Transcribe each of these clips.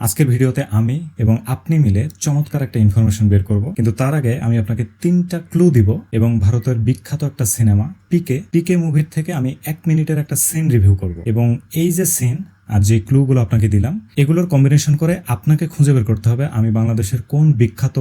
আজকের ভিডিওতে আমি এবং আপনি মিলে চমৎকার একটা ইনফরমেশন বের করব। কিন্তু তার আগে আমি আপনাকে তিনটা ক্লু দিব এবং ভারতের বিখ্যাত একটা সিনেমা পিকে পিকে মুভির থেকে আমি এক মিনিটের একটা সিন রিভিউ করব। এবং এই যে সিন আর যে ক্লুগুলো আপনাকে দিলাম, এগুলোর কম্বিনেশন করে আপনাকে খুঁজে বের করতে হবে আমি বাংলাদেশের কোন বিখ্যাত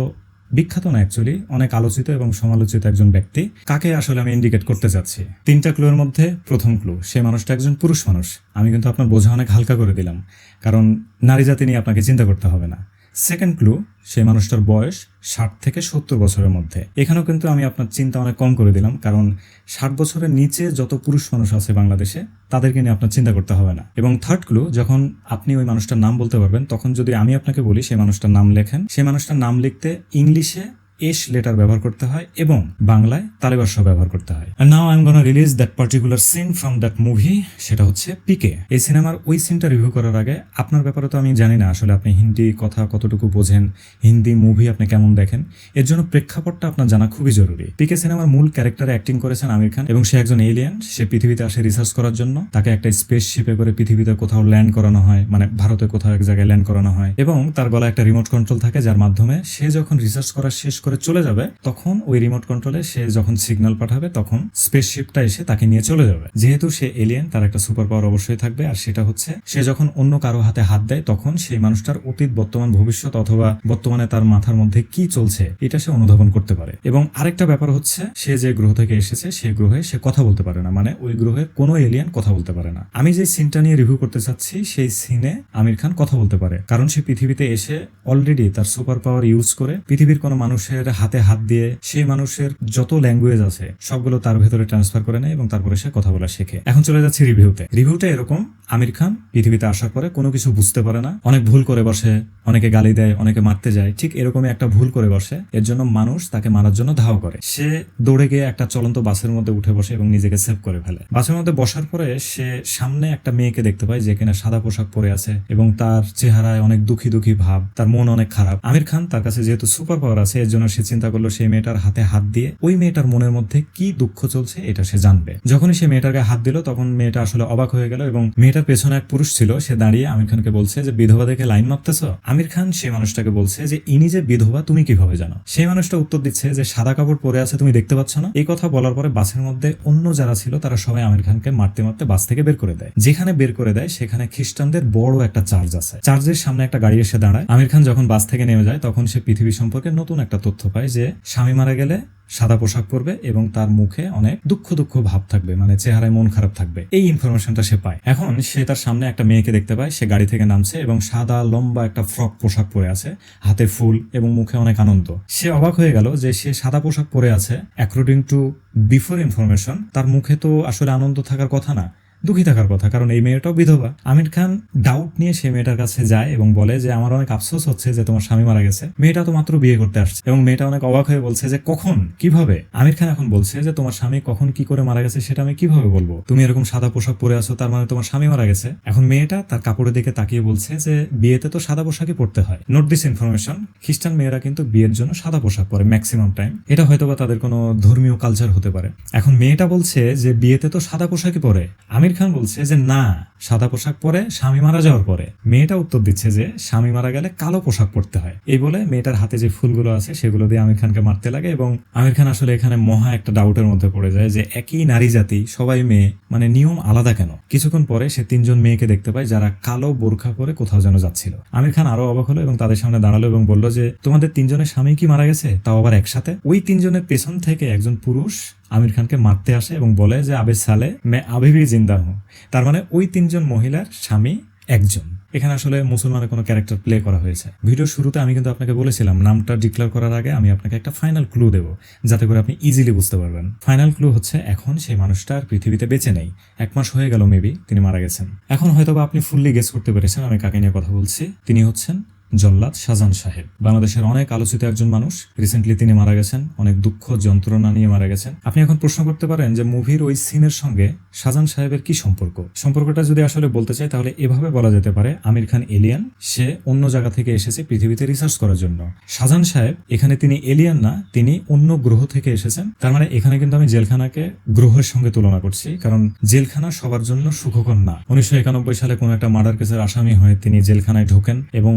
বিখ্যাত না অ্যাকচুয়ালি অনেক আলোচিত এবং সমালোচিত একজন ব্যক্তি। কাকে আসলে আমি ইন্ডিকেট করতে চাচ্ছি তিনটা ক্লুয়ের মধ্যে প্রথম ক্লু সে মানুষটা একজন পুরুষ মানুষ। আমি কিন্তু আপনার বোঝা অনেক হালকা করে দিলাম, কারণ নারী জাতি নিয়ে আপনাকে চিন্তা করতে হবে না। সেকেন্ড ক্লু সেই মানুষটার বয়স ষাট থেকে সত্তর বছরের মধ্যে। এখানেও কিন্তু আমি আপনার চিন্তা অনেক কম করে দিলাম, কারণ ষাট বছরের নিচে যত পুরুষ মানুষ আছে বাংলাদেশে, তাদেরকে নিয়ে আপনার চিন্তা করতে হবে না। এবং থার্ড ক্লু যখন আপনি ওই মানুষটার নাম বলতে পারবেন, তখন যদি আমি আপনাকে বলি, সেই মানুষটার নাম লেখেন। সেই মানুষটার নাম লিখতে ইংলিশে এস লেটার ব্যবহার করতে হয় এবং বাংলায় তালেবাস ব্যবহার করতে হয়। Now I am gonna release that particular scene from that movie সেটা হচ্ছে পিকে এই সিনেমার ওই সিনটা রিভিউ করার আগে আপনার ব্যাপারে তো আমি জানি না আসলে আপনি হিন্দি কথা কতটুকু বোঝেন, হিন্দি মুভি আপনি কেমন দেখেন, এর জন্য প্রেক্ষাপটটা আপনার জানা খুবই জরুরি। পিকে সিনেমার মূল ক্যারেক্টারে অ্যাক্টিং করেছেন আমির খান এবং সে একজন এলিয়ান সে পৃথিবীতে আসে রিসার্চ করার জন্য। তাকে একটা স্পেস শিপে করে পৃথিবীতে কোথাও ল্যান্ড করানো হয় মানে ভারতে কোথাও এক জায়গায় ল্যান্ড করানো হয় এবং তার গলায় একটা রিমোট কন্ট্রোল থাকে যার মাধ্যমে সে যখন রিসার্চ করা শেষ করে চলে যাবে, তখন ওই রিমোট কন্ট্রোলে সে যখন সিগন্যাল পাঠাবে, তখন স্পেসশিপটা এসে তাকে নিয়ে চলে যাবে। যেহেতু সে এলিয়েন তার একটা সুপার পাওয়ার অবশ্যই থাকবে, আর সেটা হচ্ছে, সে যখন অন্য কারও হাতে হাত দেয়, তখন সেই মানুষটার অতীত, বর্তমান, ভবিষ্যৎ অথবা বর্তমানে তার মাথার মধ্যে কি চলছে, এটা সে অনুধাবন করতে পারে। এবং আরেকটা ব্যাপার হচ্ছে, সে যে গ্রহ থেকে এসেছে সেই গ্রহে সে কথা বলতে পারে না। মানে ওই গ্রহে কোনো এলিয়েন কথা বলতে পারে না। আমি যে সিনটা নিয়ে রিভিউ করতে চাচ্ছি, সেই সিনে আমির খান কথা বলতে পারে। কারণ সে পৃথিবীতে এসে অলরেডি তার সুপার পাওয়ার ইউজ করে, পৃথিবীর কোনো মানুষের হাতে হাত দিয়ে সেই মানুষের যত ল্যাঙ্গুয়েজ আছে, সবগুলো তার ভেতরে ট্রান্সফার করে নেয় এবং তারপরে সে কথা বলা শেখে। এখন চলে যাচ্ছে রিভিউতে রিভিউটা এরকম আমির খান পৃথিবীতে আসার পরে কোনো কিছু বুঝতে পারে না। অনেক ভুল করে বসে, অনেকে গালি দেয়, অনেকে মারতে যায়। ঠিক এরকমই একটা ভুল করে বসে, এর জন্য মানুষ তাকে মারার জন্য ধাও করে। সে দৌড়ে গিয়ে একটা চলন্ত বাসের মধ্যে উঠে বসে এবং নিজেকে সেভ করে ফেলে। বাসের মধ্যে বসার পরে সে সামনে একটা মেয়েকে দেখতে পায় যে কিনা সাদা পোশাক পরে আছে এবং তার চেহারায় অনেক দুঃখী দুঃখী ভাব, তার মন অনেক খারাপ। আমির খান তার কাছে যেহেতু সুপার পাওয়ার আছে, এর জন্য সে চিন্তা করল সেই মেয়েটার হাতে হাত দিয়ে ওই মেয়েটার মনের মধ্যে কি দুঃখ চলছে এটা সে জানবে। যখনই সে মেয়েটার গায়ে হাত দিল, তখন মেয়েটা আসলে অবাক হয়ে গেল এবং মেয়েটার পেছনে এক পুরুষ ছিল, সে দাঁড়িয়ে আমির খানকে বলছে যে, বিধবা দেখে লাইন মাপতেছ? আমির খান সেই মানুষটাকে বলছে যে, ইনি যে বিধবা, তুমি কীভাবে জানো? সেই মানুষটা উত্তর দিচ্ছে যে, সাদা কাপড় পরে আছে, তুমি দেখতে পাচ্ছ না? এই কথা বলার পরে বাসের মধ্যে অন্য যারা ছিল, তারা সবাই আমির খানকে মারতে মারতে বাস থেকে বের করে দেয়। যেখানে বের করে দেয়, সেখানে খ্রিস্টানদের বড় একটা চার্জ আছে। চার্জের সামনে একটা গাড়ি এসে দাঁড়ায়। আমির খান যখন বাস থেকে নেমে যায়, তখন সে পৃথিবী সম্পর্কে নতুন একটা তথ্য পায় যে, স্বামী মারা গেলে সাদা পোশাক পরবে এবং তার মুখে অনেক দুঃখ দুঃখ ভাব থাকবে মানে চেহারায় মন খারাপ থাকবে। এই ইনফরমেশনটা সে পায়। এখন সে তার সামনে একটা মেয়েকে দেখতে পায়, সে গাড়ি থেকে নামছে এবং সাদা, লম্বা একটা ফ্রক পোশাক পরে আছে, হাতে ফুল এবং মুখে অনেক আনন্দ। সে অবাক হয়ে গেল যে সে সাদা পোশাক পরে আছে অ্যাকর্ডিং টু বিফোর ইনফরমেশন তার মুখে তো আসলে আনন্দ থাকার কথা না। দুঃখী থাকার কথা, কারণ এই মেয়েটাও বিধবা। আমির খান ডাউট নিয়ে সে মেয়েটার কাছে যায় এবং বলে যে, আমার অনেক আফসোস হচ্ছে যে তোমার স্বামী মারা গেছে। মেয়েটা তো মাত্র বিয়ে করতে আসছে। এবং মেয়েটা অনেক অবাক হয়ে বলছে যে, কখন? কীভাবে? আমির খান এখন বলছে যে, তোমার স্বামী কখন কি করে মারা গেছে সেটা আমি কীভাবে বলব? তুমি এরকম সাদা পোশাক পরে আছো, তার মানে তোমার স্বামী মারা গেছে। এখন মেয়েটা তার কাপড়ের দিকে তাকিয়ে বলছে যে, বিয়েতে তো সাদা পোশাকই পড়তে হয়। নোট দিস ইনফরমেশন খ্রিস্টান মেয়েরা কিন্তু বিয়ের জন্য সাদা পোশাক পরে ম্যাক্সিমাম টাইম এটা হয়তো বা তাদের কোনো ধর্মীয় কালচার হতে পারে। এখন মেয়েটা বলছে যে, বিয়েতে তো সাদা পোশাকই পরে। আমির খান বলছে যে, না, সাদা পোশাক পরে স্বামী মারা যাওয়ার পরে। মেয়েটা উত্তর দিচ্ছে যে, স্বামী মারা গেলে কালো পোশাক পরতে হয়। এই বলে মেয়েটার হাতে যে ফুলগুলো আছে, সেগুলো দিয়ে আমির খানকে মারতে লাগে এবং আমির খান আসলে এখানে মহা একটা ডাউটের মধ্যে পড়ে যায় যে, একই নারী জাতি, সবাই মেয়ে মানে নিয়ম আলাদা কেন? কিছুক্ষণ পরে সে তিনজন মেয়েকে দেখতে পায় যারা কালো বোরখা পরে কোথাও যেন যাচ্ছিল। আমির খান আরও অবাক হলো এবং তাদের সামনে দাঁড়াল এবং বলল যে, তোমাদের তিনজনের স্বামী কি মারা গেছে? তাও আবার একসাথে? ওই তিনজনের পেছন থেকে একজন পুরুষ আমির খানকে মারতে আসে এবং বলে যে আবে সালে মে আবে ভি জিন্দা হুঁ তার মানে ওই তিনজন মহিলার স্বামী একজন। এখানে আসলে মুসলমানের কোনো ক্যারেক্টার প্লে করা হয়েছে। ভিডিও শুরুতে আমি কিন্তু আপনাকে বলেছিলাম, নামটা ডিক্লেয়ার করার আগে আমি আপনাকে একটা ফাইনাল ক্লু দেবো, যাতে করে আপনি ইজিলি বুঝতে পারবেন। ফাইনাল ক্লু হচ্ছে, এখন সেই মানুষটা আর পৃথিবীতে বেঁচে নেই। এক মাস হয়ে গেল মেবি তিনি মারা গেছেন। এখন হয়তো আপনি ফুললি গেস করতে পেরেছেন, আমি কাকে নিয়ে কথা বলছি? তিনি হচ্ছেন জল্লাদ শাহজান সাহেব। বাংলাদেশের অনেক আলোচিত একজন মানুষ। রিসেন্টলি তিনি মারা গেছেন। অনেক দুঃখ, যন্ত্রণা নিয়ে মারা গেছেন। আপনি এখন প্রশ্ন করতে পারেন যে মুভির ওই সিনের সঙ্গে শাহজান সাহেবের কি সম্পর্ক? সম্পর্কটা যদি আসলে বলতে চাই, তাহলে এভাবে বলা যেতে পারে, আমির খান এলিয়ান, সে অন্য জায়গা থেকে এসেছে পৃথিবীতে রিসার্চ করার জন্য। শাহজান সাহেব, এখানে তিনি এলিয়ান না, তিনি অন্য গ্রহ থেকে এসেছেন। তার মানে এখানে কিন্তু আমি জেলখানাকে গ্রহের সঙ্গে তুলনা করছি, কারণ জেলখানা সবার জন্য সুখকর না। উনিশশো একানব্বই সালে কোন একটা মার্ডার কেসের আসামি হয়ে তিনি জেলখানায় ঢোকেন এবং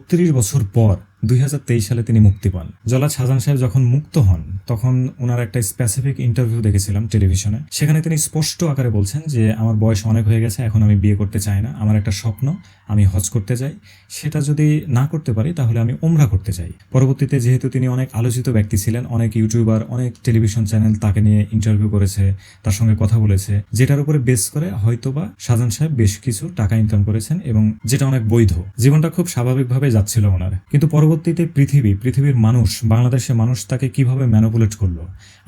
বত্রিশ বছর পর দুই হাজার তেইশ সালে তিনি মুক্তি পান। জলাদ শাহজাহান সাহেব যখন মুক্ত হন, তখন ওনার একটা স্পেসিফিক ইন্টারভিউ দেখেছিলাম টেলিভিশনে। সেখানে তিনি স্পষ্ট আকারে বলছেন যে, আমার বয়স অনেক হয়ে গেছে, এখন আমি বিয়ে করতে চাই না। আমার একটা স্বপ্ন, আমি হজ করতে চাই সেটা যদি না করতে পারি, তাহলে আমি ওমরা করতে চাই। পরবর্তীতে যেহেতু তিনি অনেক আলোচিত ব্যক্তি ছিলেন, অনেক ইউটিউবার, অনেক টেলিভিশন চ্যানেল তাকে নিয়ে ইন্টারভিউ করেছে, তার সঙ্গে কথা বলেছে, যেটার উপরে বেস করে হয়তোবা শাহজাহান সাহেব বেশ কিছু টাকা ইনকাম করেছেন এবং যেটা অনেক বৈধ। জীবনটা খুব স্বাভাবিকভাবে যাচ্ছিল ওনার। কিন্তু পরবর্তীতে পৃথিবী, পৃথিবীর মানুষ, বাংলাদেশের মানুষ তাকে কীভাবে ম্যানুপুলেট করল?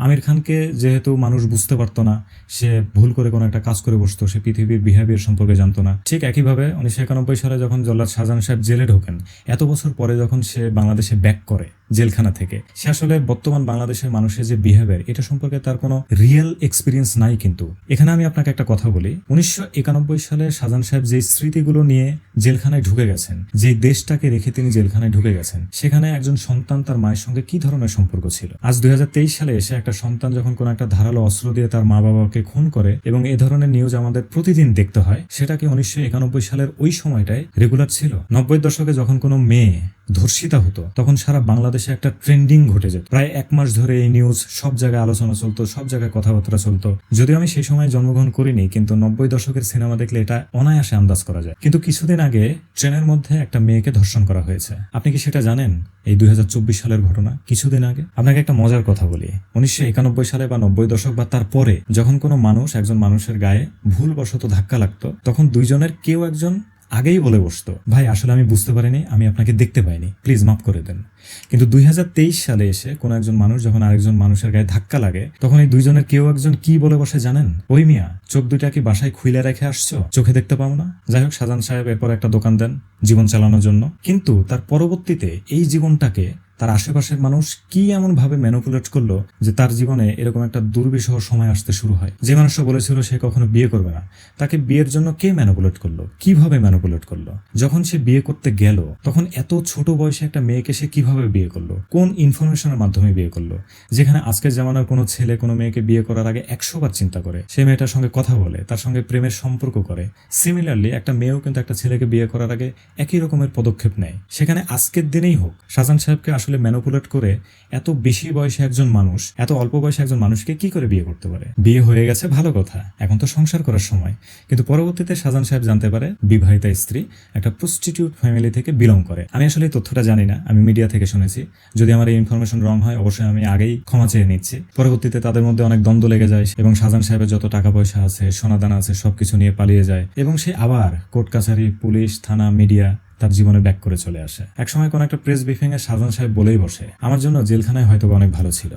আমির খানকে যেহেতু মানুষ বুঝতে পারতো না, সে ভুল করে কোনো একটা কাজ করে বসতো, সে পৃথিবীর বিহেভিয়ার সম্পর্কে জানতো না। ঠিক একইভাবে উনিশশো একানব্বই সালে যখন জল্লাদ শাহজাহান সাহেব জেলে ঢোকেন, এত বছর পরে যখন সে বাংলাদেশে ব্যাক করে জেলখানা থেকে। সে আসলে বর্তমান বাংলাদেশের মানুষের যে বিহেভিয়ার এটা সম্পর্কে তার কোনো রিয়েল এক্সপিরিয়েন্স নাই কিন্তু। এখানে আমি আপনাকে একটা কথা বলি। উনিশশো একানব্বই সালে শাহজাহান সাহেব যে স্মৃতিগুলো নিয়ে জেলখানায় ঢুকে গেছেন, যে দেশটাকে রেখে তিনি জেলখানায় ঢুকে গেছেন, সেখানে একজন সন্তান তার মায়ের সঙ্গে কি ধরনের সম্পর্ক ছিল? আজ দুই হাজার তেইশ সালে এসে একটা সন্তান যখন কোনো একটা ধারালো অস্ত্র দিয়ে তার মা বাবাকে খুন করে এবং এ ধরনের নিউজ আমাদের প্রতিদিন দেখতে হয়, সেটাকে উনিশশো একানব্বই সালের ওই সময়টায় রেগুলার ছিল। নব্বই দশকে যখন কোনো মেয়ে ধর্ষিতা হতো, তখন সারা বাংলাদেশে একটা ট্রেন্ডিং ঘটে যেত প্রায় এক মাস ধরে এই নিউজ সব জায়গায় আলোচনা চলতো, সব জায়গায় কথাবার্তা চলতো। যদিও আমি সেই সময় জন্মগ্রহণ করিনি, কিন্তু নব্বই দশকের সিনেমা দেখলে এটা অনায়াসে আন্দাজ করা যায়। কিন্তু কিছুদিন আগে ট্রেনের মধ্যে একটা মেয়েকে ধর্ষণ করা হয়েছে। আপনি কি সেটা জানেন, এই দুই হাজার চব্বিশ সালের ঘটনা? কিছুদিন আগে? আপনাকে একটা মজার কথা বলি। উনিশশো একানব্বই সালে বা নব্বই দশক বা তারপরে যখন কোনো মানুষ একজন মানুষের গায়ে ভুলবশত ধাক্কা লাগতো, তখন দুইজনের কেউ একজন আগেই বলে বসতো, ভাই, আসলে আমি বুঝতে পারিনি, আমি আপনাকে দেখতে পাইনি, প্লিজ মাফ করে দেন। কিন্তু দুই হাজার তেইশ সালে এসে কোনো একজন মানুষ যখন আরেকজন মানুষের গায়ে ধাক্কা লাগে, তখন এই দুইজনের কেউ একজন কি বলে বসে জানেন? ওই মিয়া, চোখ দুইটা কি বাসায় খুইলে রেখে আসছো? চোখে দেখতে পাবো না? যাই হোক, সাজান সাহেব এরপর একটা দোকান দেন, জীবন চালানোর জন্য। কিন্তু তার পরবর্তীতে এই জীবনটাকে তার আশেপাশের মানুষ কি এমন ভাবে ম্যানুপুলেট করল যে তার জীবনে এরকম একটা দুর্বিষহ সময় আসতে শুরু হয়? যে মানুষটা বলেছিল সে কখনো বিয়ে করবে না। তাকে বিয়ের জন্য কে ম্যানুপুলেট করল? কীভাবে ম্যানুপুলেট করল? যখন সে বিয়ে করতে গেল, তখন এত ছোট বয়সে একটা মেয়েকে সে কীভাবে বিয়ে করল? কোন ইনফরমেশনের মাধ্যমে বিয়ে করল? যেখানে আজকের জামানার কোনো ছেলে কোনো মেয়েকে বিয়ে করার আগে একশো বার চিন্তা করে। সে মেয়েটার সঙ্গে কথা বলে, তার সঙ্গে প্রেমের সম্পর্ক করে। সিমিলারলি একটা মেয়েও কিন্তু একটা ছেলেকে বিয়ে করার আগে একই রকমের পদক্ষেপ নেয়। সেখানে আজকের দিনেই হোক শাহজাহান সাহেবকে আসলে ম্যানুপুলেট করে এত বেশি বয়সে একজন মানুষ, এত অল্প বয়সে একজন মানুষকে কি করে বিয়ে করতে পারে? বিয়ে হয়ে গেছে ভালো কথা, এখন তো সংসার করার সময়। কিন্তু পরবর্তীতে শাহজাহান সাহেব জানতে পারে, বিবাহিতা স্ত্রী একটা প্রস্টিটিউট ফ্যামিলি থেকে বিলং করে। আমি আসলে এই তথ্যটা জানি না, আমি মিডিয়া থেকে শুনেছি। যদি আমার এই ইনফরমেশন রং হয়, অবশ্যই আমি আগেই ক্ষমা চেয়ে নিচ্ছি। পরবর্তীতে তাদের মধ্যে অনেক দ্বন্দ্ব লেগে যায় এবং শাহজাহান সাহেবের যত টাকা পয়সা আছে, সোনাদানা আছে, সবকিছু নিয়ে পালিয়ে যায়। এবং সে আবার কোর্ট কাছারি, পুলিশ, থানা মিডিয়া তার জীবনে ব্যাক করে চলে আসে। একসময় কোন একটা প্রেস ব্রিফিং এ শাহজাহান সাহেব বলেই বসে, আমার জন্য জেলখানায় হয়তো অনেক ভালো ছিল।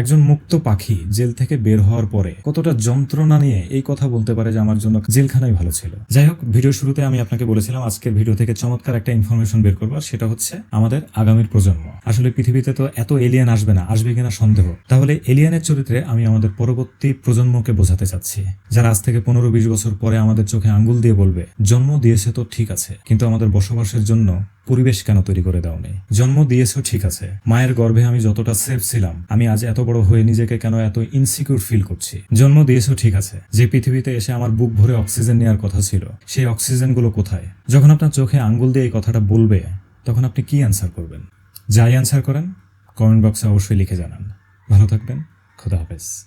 একজন মুক্ত পাখি জেল থেকে বের হওয়ার পরে কতটা যন্ত্রণা নিয়ে এই কথা বলতে পারে যে আমার জন্য জেলখানাই ভালো ছিল। যাই হোক, ভিডিও শুরুতে আমি আপনাকে বলেছিলাম আজকের ভিডিও থেকে চমৎকার একটা ইনফরমেশন বের করব সেটা হচ্ছে আমাদের আগামীর প্রজন্ম। আসলে পৃথিবীতে তো এত এলিয়ান আসবে না, আসবে কিনা সন্দেহ। তাহলে এলিয়ানের চরিত্রে আমি আমাদের পরবর্তী প্রজন্মকে বোঝাতে চাচ্ছি, যারা আজ থেকে পনেরো বিশ বছর পরে আমাদের চোখে আঙ্গুল দিয়ে বলবে, জন্ম দিয়েছে তো ঠিক আছে, কিন্তু আমাদের বসবাসের জন্য পরিবেশ কেন তৈরি করে দাওনি? জন্ম দিয়েছ ঠিক আছে। মায়ের গর্ভে আমি যতটা সেফ ছিলাম, আমি আজ এত বড় হয়ে নিজেকে কেন এত ইনসিকিউর ফিল করছি? জন্ম দিয়েছ ঠিক আছে। যে পৃথিবীতে এসে আমার বুক ভরে অক্সিজেন নেওয়ার কথা ছিল, সেই অক্সিজেনগুলো কোথায়? যখন আপনার চোখে আঙ্গুল দিয়ে এই কথাটা বলবে, তখন আপনি কি অ্যান্সার করবেন? যাই অ্যান্সার করেন কমেন্ট বক্সে অবশ্যই লিখে জানান। ভালো থাকবেন, খোদা হাফেজ।